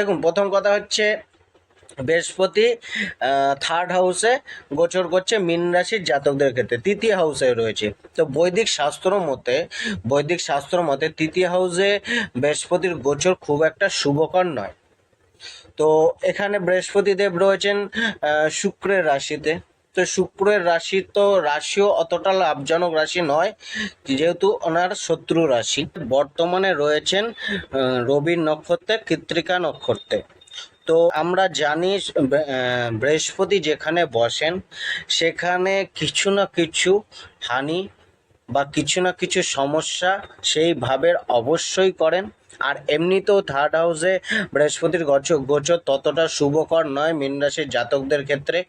দেখুন, প্রথম কথা হচ্ছে বৃহস্পতি থার্ড হাউসে গোচর করছে মীন রাশির জাতকদের ক্ষেত্রে। তৃতীয় হাউসে রয়েছে। তো বৈদিক শাস্ত্র মতে, বৈদিক শাস্ত্র মতে তৃতীয় হাউসে বৃহস্পতির গোচর খুব একটা শুভকর নয়। তো এখানে বৃহস্পতিদেব রয়েছেন শুক্রের রাশিতে। তো শুক্রের রাশি তো রাশিও অতটা লাভজনক রাশি নয়, যেহেতু ওনার শত্রু রাশি। বর্তমানে রয়েছেন রবির নক্ষত্রে, কৃত্রিকা নক্ষত্রে। তো আমরা জানি বৃহস্পতি যেখানে বসেন, সেখানে কিছু না কিছু হানি বা কিছু না কিছু সমস্যা সেই ভাবের অবশ্যই করেন। আর এমনিতেও থার্ড হাউসে বৃহস্পতির গোচর গোচর ততটা শুভকর নয় মীন রাশির জাতকদের ক্ষেত্রে।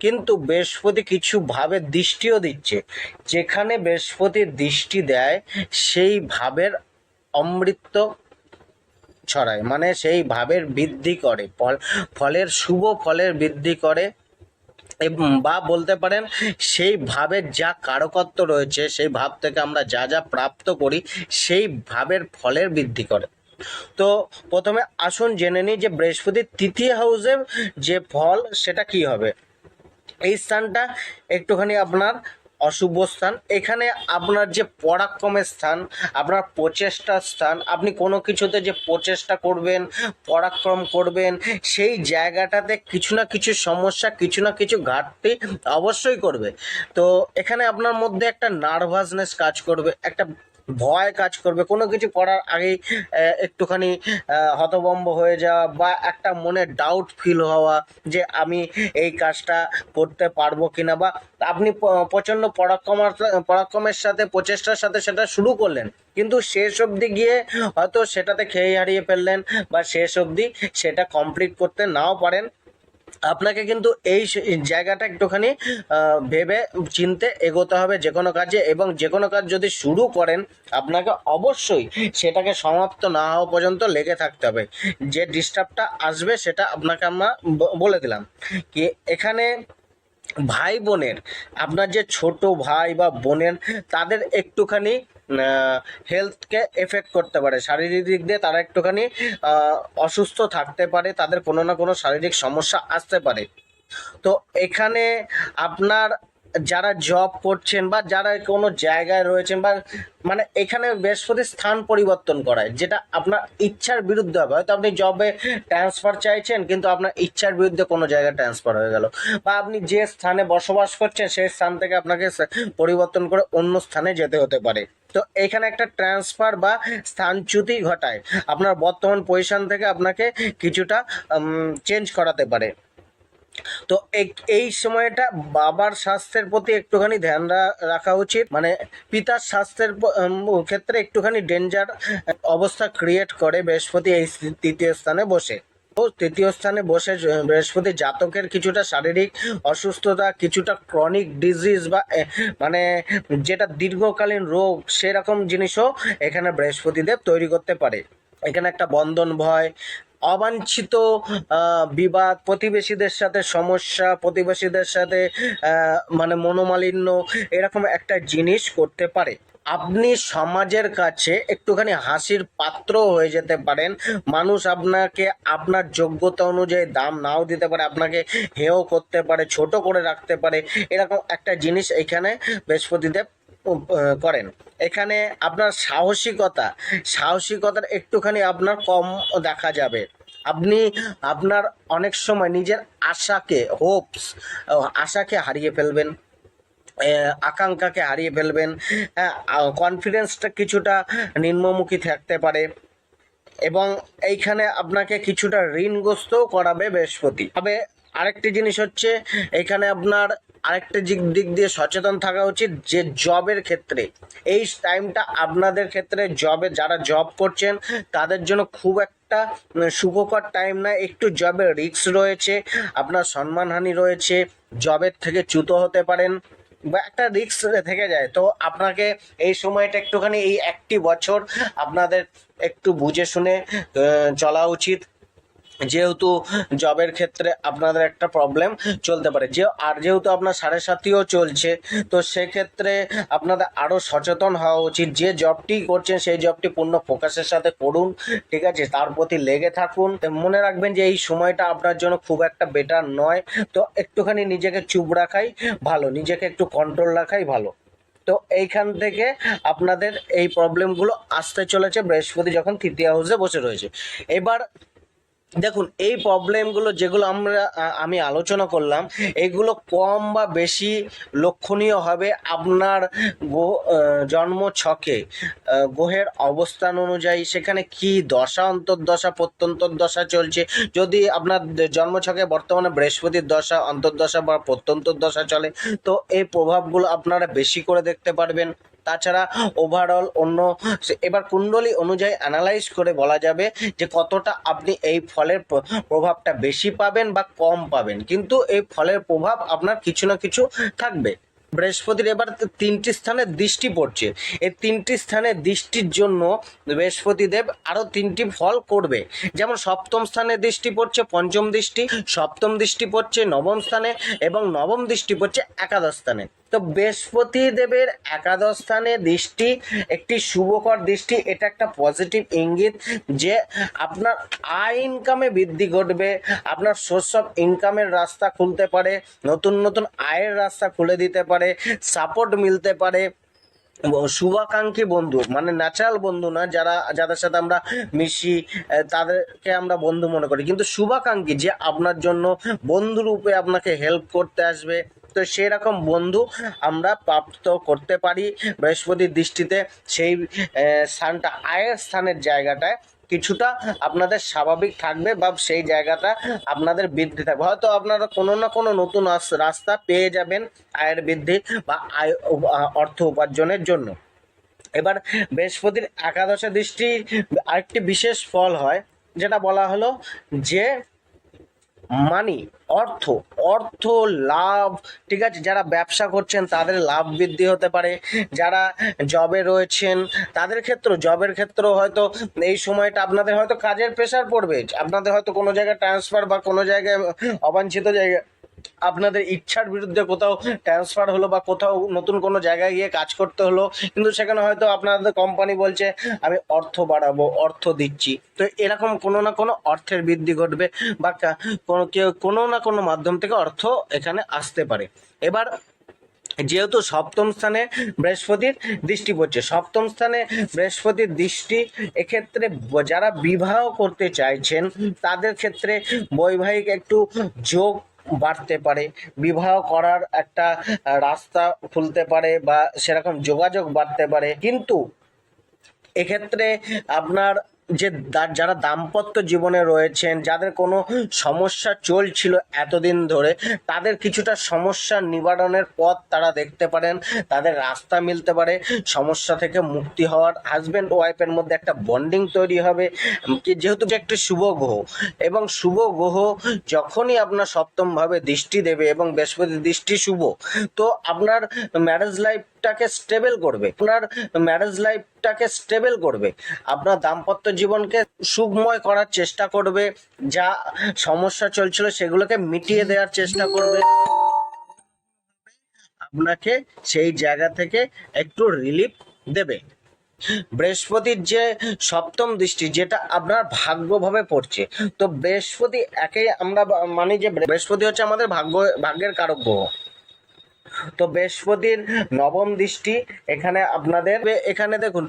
কিন্তু বৃহস্পতি কিছু ভাবে দৃষ্টিও দিচ্ছে। যেখানে বৃহস্পতির দৃষ্টি দেয়, সেই ভাবের অমৃত ছড়ায়। মানে সেই ভাবের বৃদ্ধি করে, ফল, ফলের শুভ ফলের বৃদ্ধি করে। বা বলতে পারেন সেই ভাবের যা কারকত্ব রয়েছে, সেই ভাব থেকে আমরা যা যা প্রাপ্ত করি, সেই ভাবের ফলের বৃদ্ধি করে। তো প্রথমে আসুন জেনে নিই যে বৃহস্পতির তৃতীয় হাউসে যে ফল, সেটা কি হবে? এই স্থানটা একটুখানি আপনার অশুভ স্থান। এখানে আপনার যে পরাক্রমের স্থান, আপনার প্রচেষ্টার স্থান, আপনি কোনো কিছুতে যে প্রচেষ্টা করবেন, পরাক্রম করবেন, সেই জায়গাটাতে কিছু না কিছু সমস্যা, কিছু না কিছু ঘাটতি অবশ্যই করবে। তো এখানে আপনার মধ্যে একটা নার্ভাসনেস কাজ করবে, একটা ভয় কাজ করবে। কোনো কিছু করার আগেই একটুখানি আহ, হতভম্ব হয়ে যাওয়া বা একটা মনে ডাউট ফিল হওয়া যে আমি এই কাজটা করতে পারব কিনা বা আপনি প্রচণ্ড পরাক্রমার পরাক্রমের সাথে প্রচেষ্টার সাথে সেটা শুরু করলেন। কিন্তু শেষ অবধি গিয়ে হয়তো সেটাতে খেয়ে হারিয়ে ফেললেন বা শেষ অবধি সেটা কমপ্লিট করতে নাও পারেন। আপনাকে কিন্তু এই জায়গাটা একটুখানি ভেবে চিনতে এগোতে হবে যে কোনো কাজে এবং যে কোনো কাজ যদি শুরু করেন, আপনাকে অবশ্যই সেটাকে সমাপ্ত না হওয়া পর্যন্ত লেগে থাকতে হবে। যে ডিস্টার্বটা আসবে সেটা আপনাকে আমরা বলে দিলাম কি এখানে ভাই বোনের, আপনার যে ছোট ভাই বা বোনের, তাদের একটুখানি হেলথকে এফেক্ট করতে পারে। শারীরিক দিক দিয়ে তারা একটুখানি অসুস্থ থাকতে পারে, তাদের কোনো না কোনো শারীরিক সমস্যা আসতে পারে। তো এখানে আপনার যারা জব করছেন বা যারা কোনো জায়গায় রয়েছেন বা মানে এখানে বৃহস্পতি স্থান পরিবর্তন করায়, যেটা আপনার ইচ্ছার বিরুদ্ধে হবে। হয়তো আপনি জবে ট্রান্সফার চাইছেন, কিন্তু আপনার ইচ্ছার বিরুদ্ধে কোনো জায়গায় ট্রান্সফার হয়ে গেল। বা আপনি যে স্থানে বসবাস করছেন, সেই স্থান থেকে আপনাকে পরিবর্তন করে অন্য স্থানে যেতে হতে পারে। তো এখানে একটা ট্রান্সফার বা স্থানচ্যুতি ঘটায়। আপনার বর্তমান পজিশন থেকে আপনাকে কিছুটা চেঞ্জ করাতে পারে। তো এই সময়টা বাবার স্বাস্থ্যের প্রতি একটুখানি ধ্যান রাখা উচিত। মানে পিতার স্বাস্থ্যের ক্ষেত্রে একটুখানি ডেঞ্জার অবস্থা ক্রিয়েট করে বৃহস্পতি এই তৃতীয় স্থানে বসে। তো তৃতীয় স্থানে বসে বৃহস্পতি জাতকের কিছুটা শারীরিক অসুস্থতা, কিছুটা ক্রনিক ডিজিজ বা মানে যেটা দীর্ঘকালীন রোগ, সেরকম জিনিসও এখানে বৃহস্পতিদেব তৈরি করতে পারে। এখানে একটা বন্ধন ভয় অবাঞ্ছিত বিবাদ প্রতিবেশীদের সাথে, সমস্যা প্রতিবেশীদের সাথে মানে মনোমালিন্য এরকম একটা জিনিস করতে পারে। আপনি সমাজের কাছে একটুখানি হাসির পাত্র হয়ে যেতে পারেন। মানুষ আপনাকে আপনার যোগ্যতা অনুযায়ী দাম নাও দিতে পারে, আপনাকে হেয় করতে পারে, ছোট করে রাখতে পারে। এরকম একটা জিনিস এখানে বৃহস্পতিদেব করেন। এখানে আপনার সাহসিকতা, সাহসিকতার একটুখানি আপনার কম দেখা যাবে। আপনি আপনার অনেক সময় নিজের আশাকে হোপস আশাকে হারিয়ে ফেলবেন আকাঙ্ক্ষাকে হারিয়ে ফেলবেন হ্যাঁ কনফিডেন্সটা কিছুটা নিম্নমুখী থাকতে পারে এবং এইখানে আপনাকে কিছুটা ঋণগ্রস্তও করাবে বৃহস্পতি। তবে আরেকটি জিনিস হচ্ছে, এখানে আপনার আরেকটা দিক দিক দিয়ে সচেতন থাকা উচিত যে জবের ক্ষেত্রে। এই টাইমটা আপনাদের ক্ষেত্রে জবে যারা জব করছেন, তাদের জন্য খুব একটা সুখকর টাইম না একটু জবের রিস্ক রয়েছে, আপনার সম্মানহানি রয়েছে জবের থেকে চ্যুত হতে পারেন বা একটা রিস্ক থেকে যায়। তো আপনাকে এই সময়টা একটুখানি, এই একটি বছর আপনাদের একটু বুঝে শুনে চলা উচিত। যেহেতু জবের ক্ষেত্রে আপনাদের একটা প্রবলেম চলতে পারে। যে, আর যেহেতু আপনার সাড়ে সাতিও চলছে, তো সেক্ষেত্রে আপনাদের আরও সচেতন হওয়া উচিত। যে জবটি করছেন, সেই জবটি পূর্ণ ফোকাসের সাথে করুন, ঠিক আছে? তার প্রতি লেগে থাকুন। মনে রাখবেন যে, এই সময়টা আপনার জন্য খুব একটা বেটার নয়। তো একটুখানি নিজেকে চুপ রাখাই ভালো, নিজেকে একটু কন্ট্রোল রাখাই ভালো। তো এইখান থেকে আপনাদের এই প্রবলেমগুলো আসতে চলেছে বৃহস্পতি যখন তৃতীয় হাউসে বসে রয়েছে। এবার দেখুন, এই প্রবলেমগুলো যেগুলো আমরা আমি আলোচনা করলাম, এগুলো কম বা বেশি লক্ষণীয় হবে আপনার জন্ম ছকে। গ্রহের অবস্থান অনুযায়ী সেখানে কি দশা, অন্তর্দশা প্রত্যন্তর দশা চলছে? যদি আপনার জন্ম ছকে বর্তমানে বৃহস্পতির দশা, অন্তর্দশা বা প্রত্যন্তর দশা চলে, তো এই প্রভাবগুলো আপনারা বেশি করে দেখতে পারবেন। তাছাড়া ওভারঅল অন্য এবার কুণ্ডলী অনুযায়ী অ্যানালাইজ করে বলা যাবে যে কতটা আপনি এই ফলের প্রভাবটা বেশি পাবেন বা কম পাবেন। কিন্তু এই ফলের প্রভাব আপনার কিছু না কিছু থাকবে। বৃহস্পতির এবার তিনটি স্থানে দৃষ্টি পড়ছে। এই তিনটি স্থানে দৃষ্টির জন্য বৃহস্পতি দেব আরও তিনটি ফল করবে। যেমন সপ্তম স্থানে দৃষ্টি পড়ছে পঞ্চম দৃষ্টি, সপ্তম দৃষ্টি পড়ছে নবম স্থানে এবং নবম দৃষ্টি পড়ছে একাদশ স্থানে। তো বৃহস্পতি দেবের একাদশ স্থানে দৃষ্টি একটি শুভকর দৃষ্টি, এটা একটা পজিটিভ ইঙ্গিত যে আপনার আয় ইনকামে বৃদ্ধি ঘটবে, আপনার সোর্স অফ ইনকামের রাস্তা খুলতে পারে, নতুন নতুন আয়ের রাস্তা খুলে দিতে পারে। সাপোর্ট মিলতে পারে। শুভাকাঙ্ক্ষী বন্ধু মানে ন্যাচারাল বন্ধু না, যারা, যাদের সাথে আমরা মিশি তাদেরকে আমরা বন্ধু মনে করি। কিন্তু শুভাকাঙ্ক্ষী যে আপনার জন্য বন্ধু রূপে আপনাকে হেল্প করতে আসবে, তো সেরকম বন্ধু আমরা প্রাপ্ত করতে পারি। বৃহস্পতির দৃষ্টিতে সেই স্থানটা, আয়ের স্থানের জায়গাটায় কিছুটা আপনাদের স্বাভাবিক থাকবে বা সেই জায়গাটা আপনাদের বৃদ্ধি থাকবে। হয়তো আপনারা কোনো না কোনো নতুন রাস্তা পেয়ে যাবেন আয়ের বৃদ্ধি বা আয়, অর্থ উপার্জনের জন্য। এবার বৃহস্পতির একাদশে দৃষ্টি আরেকটি বিশেষ ফল হয়, যেটা বলা হলো যে মানি অর্থ অর্থ, লাভ, ঠিক আছে? যারা ব্যবসা করছেন, তাদের লাভ বৃদ্ধি হতে পারে। যারা জবে রয়েছেন, তাদের ক্ষেত্রে জবের ক্ষেত্রেও হয়তো এই সময়টা আপনাদের হয়তো কাজের প্রেশার পড়বে। আপনাদের হয়তো কোনো জায়গায় ট্রান্সফার বা কোনো জায়গায় অবাঞ্ছিত জায়গায় আপনাদের ইচ্ছার বিরুদ্ধে কোথাও ট্রান্সফার হলো বা কোথাও নতুন কোনো জায়গায় গিয়ে কাজ করতে হলো, কিন্তু সেখানে হয়তো আপনাদের কোম্পানি বলছে, আমি অর্থ বাড়াবো, অর্থ দিচ্ছি। তো এরকম কোনো না কোনো অর্থের বৃদ্ধি ঘটবে বা কোনো কেউ, কোনো না কোনো মাধ্যম থেকে অর্থ এখানে আসতে পারে। এবার, যেহেতু সপ্তম স্থানে বৃহস্পতির দৃষ্টি পড়ছে, সপ্তম স্থানে বৃহস্পতির দৃষ্টি এক্ষেত্রে যারা বিবাহ করতে চাইছেন, তাদের ক্ষেত্রে বৈবাহিক একটু যোগ বাড়তে পারে, বিবাহ করার একটা রাস্তা খুলতে পারে বা সেরকম যোগাযোগ বাড়তে পারে। কিন্তু এক্ষেত্রে আপনার যে যারা দাম্পত্য জীবনে রয়েছেন, যাদের কোনো সমস্যা চলছিল এতদিন ধরে, তাদের কিছুটা সমস্যার নিবারণের পথ তারা দেখতে পারেন, তাদের রাস্তা মিলতে পারে, সমস্যা থেকে মুক্তি হওয়ার হাজব্যান্ড ওয়াইফের মধ্যে একটা বন্ডিং তৈরি হবে যেহেতু একটি শুভ গ্রহ, এবং শুভ গ্রহ যখনই আপনার সপ্তমভাবে দৃষ্টি দেবে এবং বৃহস্পতি দৃষ্টি শুভ, তো আপনার ম্যারেজ লাইফটাকে স্টেবল করবে, আপনার ম্যারেজ লাইফটাকে স্টেবল করবে, আপনার দাম্পত্য জীবনকে সুখময় করার চেষ্টা করবে, যা সমস্যা চলছিল সেগুলোকে মিটিয়ে দেওয়ার চেষ্টা করবে। আপনাকে সেই জায়গা থেকে একটু রিলিফ দেবে। বৃহস্পতির যে সপ্তম দৃষ্টি, যেটা আপনার ভাগ্যভাবে পড়ছে, তো বৃহস্পতি একেই আমরা মানি যে বৃহস্পতি হচ্ছে আমাদের ভাগ্য, ভাগ্যের কারক গ্রহ। তো বৃহস্পতির নবম দৃষ্টি এখানে আপনাদের এখানে দেখুন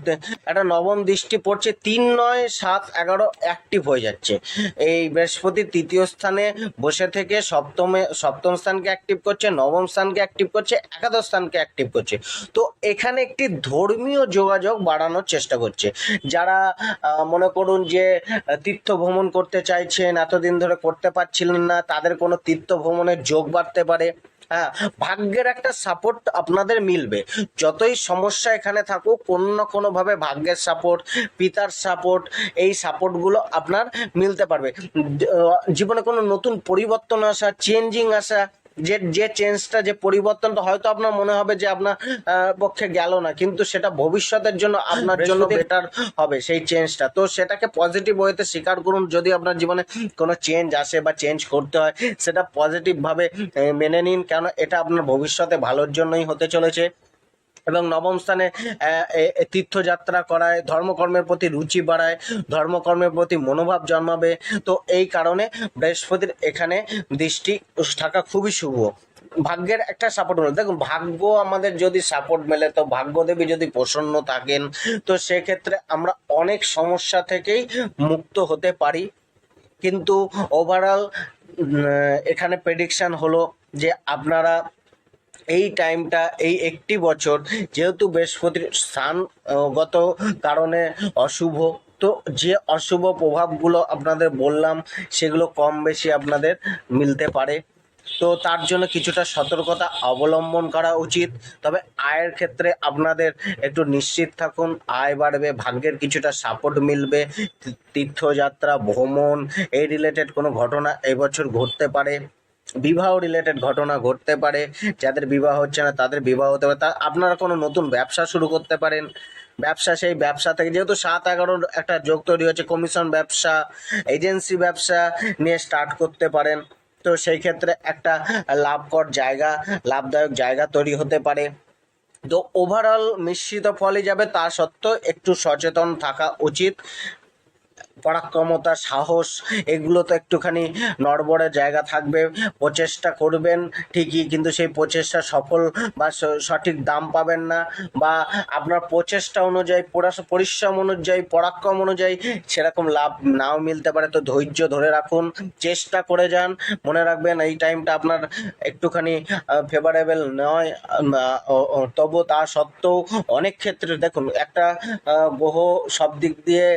একটা নবম দৃষ্টি পড়ছে তিন নয় সাত এগারো অ্যাক্টিভ হয়ে যাচ্ছে। এই বৃহস্পতির তৃতীয় স্থানে বসে থেকে সপ্তমে, সপ্তম স্থানকে অ্যাক্টিভ করছে, নবম স্থানকে অ্যাক্টিভ করছে, একাদশ স্থানকে অ্যাক্টিভ করছে। তো এখানে একটি ধর্মীয় যোগাযোগ বাড়ানোর চেষ্টা করছে। যারা মনে করুন যে তীর্থ ভ্রমণ করতে চাইছেন, এতদিন ধরে করতে পারছিলেন না, তাদের কোনো তীর্থ ভ্রমণের যোগ বাড়তে পারে। হ্যাঁ ভাগ্যের একটা সাপোর্ট আপনাদের মিলবে। যতই সমস্যা এখানে থাকুক, কোনো না কোনোভাবে ভাগ্যের সাপোর্ট পিতার সাপোর্ট এই সাপোর্টগুলো আপনার মিলতে পারবে। জীবনে কোনো নতুন পরিবর্তন আসা চেঞ্জিং আসা যে যে চেঞ্জটা যে পরিবর্তনটা হয়তো আপনার মনে হবে যে আপনার পক্ষে গেল না কিন্তু সেটা ভবিষ্যতের জন্য আপনার জন্য বেটার হবে সেই চেঞ্জটা তো সেটাকে পজিটিভ ওয়েতে স্বীকার করুন যদি আপনার জীবনে কোনো চেঞ্জ আসে বা চেঞ্জ করতে হয় সেটা পজিটিভভাবে মেনে নিন কেন এটা আপনার ভবিষ্যতে ভালোর জন্যই হতে চলেছে। এবং নবম স্থানে তীর্থযাত্রা করায়, ধর্মকর্মের প্রতি রুচি বাড়ায়, ধর্মকর্মের প্রতি মনোভাব জন্মাবে। তো এই কারণে বৃহস্পতির এখানে দৃষ্টি থাকা খুবই শুভ। ভাগ্যের একটা সাপোর্ট মেলে দেখুন, ভাগ্য আমাদের যদি সাপোর্ট মেলে, তো ভাগ্যদেবী যদি প্রসন্ন থাকেন, তো সেক্ষেত্রে আমরা অনেক সমস্যা থেকেই মুক্ত হতে পারি। কিন্তু ওভারঅল এখানে প্রেডিকশন হলো যে আপনারা এই টাইমটা, এই একটি বছর যেহেতু বৃহস্পতির স্থানগত কারণে অশুভ। তো যে অশুভ প্রভাবগুলো আপনাদের বললাম, সেগুলো কম বেশি আপনাদের মিলতে পারে। তো তার জন্য কিছুটা সতর্কতা অবলম্বন করা উচিত। তবে আয়ের ক্ষেত্রে আপনাদের একটু নিশ্চিত থাকুন, আয় বাড়বে, ভাগ্যের কিছুটা সাপোর্ট মিলবে তীর্থযাত্রা, ভ্রমণ, এই রিলেটেড কোনো ঘটনা এবছর ঘটতে পারে। বিবাহ রিলেটেড ঘটনা ঘটতে পারে, যাদের বিবাহ হচ্ছে না, তাদের বিবাহ হতে পারে, তা আপনারা কোনো নতুন ব্যবসা শুরু করতে পারেন? ব্যবসা, সেই ব্যবসা থেকে যেহেতু সাত এগারোর একটা যোগ তৈরি হচ্ছে কমিশন ব্যবসা এজেন্সি ব্যবসা নিয়ে স্টার্ট করতে পারেন। তো সেই ক্ষেত্রে একটা লাভকর জায়গা, লাভদায়ক জায়গা তৈরি হতে পারে। তো ওভারঅল মিশ্রিত ফলই যাবে, তা সত্ত্বেও একটু সচেতন থাকা উচিত। পরাক্রমতা, সাহস, এগুলো তো একটুখানি নড়বড়ে জায়গা থাকবে। প্রচেষ্টা করবেন, ঠিকই, কিন্তু সেই প্রচেষ্টা সফল বা সঠিক দাম পাবেন না বা আপনার প্রচেষ্টা অনুযায়ী পরিশ্রম অনুযায়ী, পরাক্রম অনুযায়ী সেরকম লাভ নাও মিলতে পারে। তো ধৈর্য ধরে রাখুন, চেষ্টা করে যান। মনে রাখবেন, এই টাইমটা আপনার একটুখানি ফেভারেবল নয় তবু তা সত্ত্বেও অনেক ক্ষেত্রে দেখুন, একটা গ্রহ সব দিক দিয়ে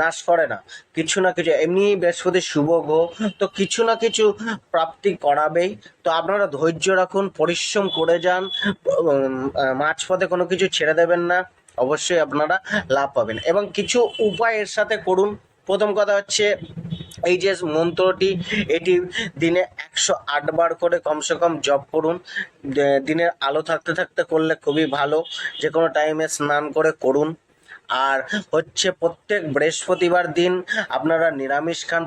নাশ করে না। কিছু না কিছু, এমনি বৃহস্পতি শুভ গ্রহ তো কিছু না কিছু প্রাপ্তি করাবেই। তো আপনারা ধৈর্য রাখুন, পরিশ্রম করে যান মাঝপথে কোনো কিছু ছেড়ে দেবেন না। অবশ্যই আপনারা লাভ পাবেন। এবং কিছু উপায় এর সাথে করুন। প্রথম কথা হচ্ছে, এই যে মন্ত্রটি, এটি দিনে একশো আট বার করে কমসে কম জপ করুন। দিনের আলো থাকতে থাকতে করলে খুবই ভালো। যে কোনো টাইমে স্নান করে করুন। আর হচ্ছে প্রত্যেক বৃহস্পতিবার দিন আপনারা নিরামিষ খান।